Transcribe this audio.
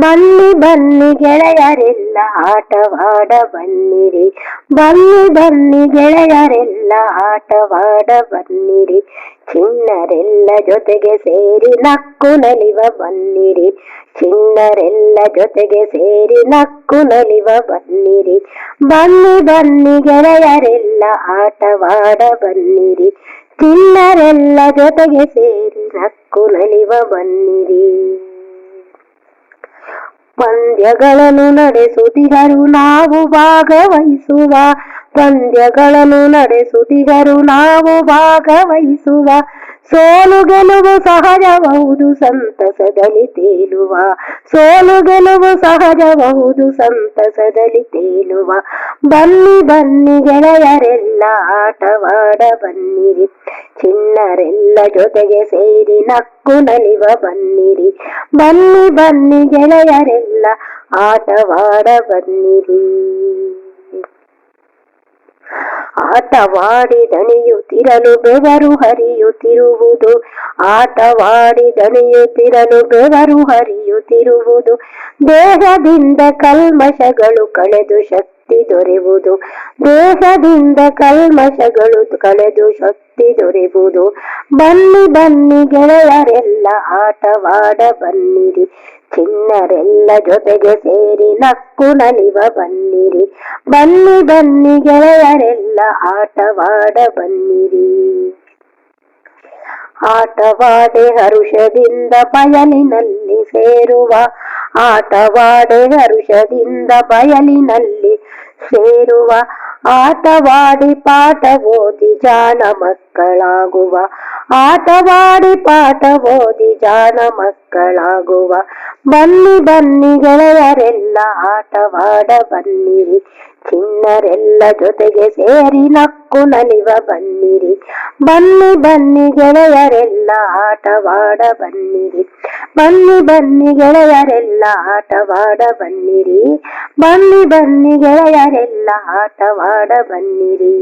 ಬನ್ನಿ ಬನ್ನಿ ಗೆಳೆಯರೆಲ್ಲ ಆಟವಾಡ ಬನ್ನಿರಿ ಬನ್ನಿ ಬನ್ನಿ ಗೆಳೆಯರೆಲ್ಲ ಆಟವಾಡ ಬನ್ನಿರಿ ಚಿಣ್ಣರೆಲ್ಲ ಜೊತೆಗೆ ಸೇರಿ ನಕ್ಕು ನಲಿವ ಬನ್ನಿರಿ. ಚಿಣ್ಣರೆಲ್ಲ ಜೊತೆಗೆ ಸೇರಿ ನಕ್ಕು ನಲಿವ ಬನ್ನಿರಿ. ಬನ್ನಿ ಬನ್ನಿ ಗೆಳೆಯರೆಲ್ಲ ಆಟವಾಡ ಬನ್ನಿರಿ ಚಿಣ್ಣರೆಲ್ಲ ಜೊತೆಗೆ ಸೇರಿ ನಕ್ಕು ನಲಿವ ಬನ್ನಿರಿ. ಪಂದ್ಯಗಳನ್ನು ನಡೆಸುತ್ತಿಗರು ನಾವು ಭಾಗವಹಿಸುವ ಪಂದ್ಯಗಳನ್ನು ನಡೆಸುತ್ತಿಗರು ನಾವು ಭಾಗವಹಿಸುವ ಸೋಲು ಗೆಲುವು ಸಹಜಬಹುದು ಸಂತಸದಲ್ಲಿ ತೇಲುವ. ಸೋಲು ಗೆಲುವು ಸಹಜಬಹುದು ಸಂತಸದಲ್ಲಿ ತೇಲುವ. ಬನ್ನಿ ಬನ್ನಿ ಗೆಳೆಯರೆಲ್ಲ ಆಟವಾಡ ಬನ್ನಿರಿ ಚಿಣ್ಣರೆಲ್ಲ ಜೊತೆಗೆ ಸೇರಿ ನಕ್ಕು ನಲಿವ ಬನ್ನಿರಿ. ಬನ್ನಿ ಬನ್ನಿ ಗೆಳೆಯರೆಲ್ಲ ಆಟವಾಡ ಬನ್ನಿರಿ. ಆಟವಾಡಿ ದಣಿಯುತ್ತಿರಲು ಬೆವರು ಹರಿಯುತ್ತಿರುವುದು. ಆಟವಾಡಿ ದಣಿಯುತ್ತಿರಲು ಬೆವರು ಹರಿಯುತ್ತಿರುವುದು. ದೇಹದಿಂದ ಕಲ್ಮಶಗಳು ಕಳೆದು ಶಕ್ತಿ ದೊರೆಯುವುದು ದೇಹದಿಂದ ಕಲ್ಮಶಗಳು ಕಳೆದು ಶಕ್ತಿ ದೊರೆಯುವುದು ಬನ್ನಿ ಬನ್ನಿ ಗೆಳೆಯರೆಲ್ಲ ಆಟವಾಡ ಬನ್ನಿರಿ. ಚಿನ್ನರೆಲ್ಲ ಜೊತೆಗೆ ಸೇರಿ ನಕ್ಕು ನಲಿವ ಬನ್ನಿರಿ. ಬನ್ನಿ ಬನ್ನಿ ಗೆಳೆಯರೆಲ್ಲ ಆಟವಾಡ ಬನ್ನಿರಿ. ಆಟವಾಡೆ ಹರುಷದಿಂದ ಬಯಲಿನಲ್ಲಿ ಸೇರುವ ಆಟವಾಡೆ ಹರುಷದಿಂದ ಬಯಲಿನಲ್ಲಿ ಸೇರುವ ಆಟವಾಡಿ ಪಾಠ ಓದಿ ಜಾನ ಮಕ್ಕಳಾಗುವ. ಆಟವಾಡಿ ಪಾಠ ಓದಿ ಜಾನ ಮಕ್ಕಳಾಗುವ. ಬನ್ನಿ ಬನ್ನಿ ಗೆಳೆಯರೆಲ್ಲ ಆಟವಾಡ ಬನ್ನಿರಿ ಚಿನ್ನರೆಲ್ಲ ಜೊತೆಗೆ ಸೇರಿ ನಕ್ಕು ನಲಿವ ಬನ್ನಿರಿ. ಬನ್ನಿ ಬನ್ನಿ ಗೆಳೆಯರೆಲ್ಲ ಆಟವಾಡ ಬನ್ನಿರಿ ಬನ್ನಿ ಬನ್ನಿ ಗೆಳೆಯರೆಲ್ಲ ಆಟವಾಡ ಬನ್ನಿರಿ ಬನ್ನಿ ಬನ್ನಿ ಗೆಳೆಯರೆಲ್ಲ ಆಟವಾಡ ಬನ್ನಿರಿ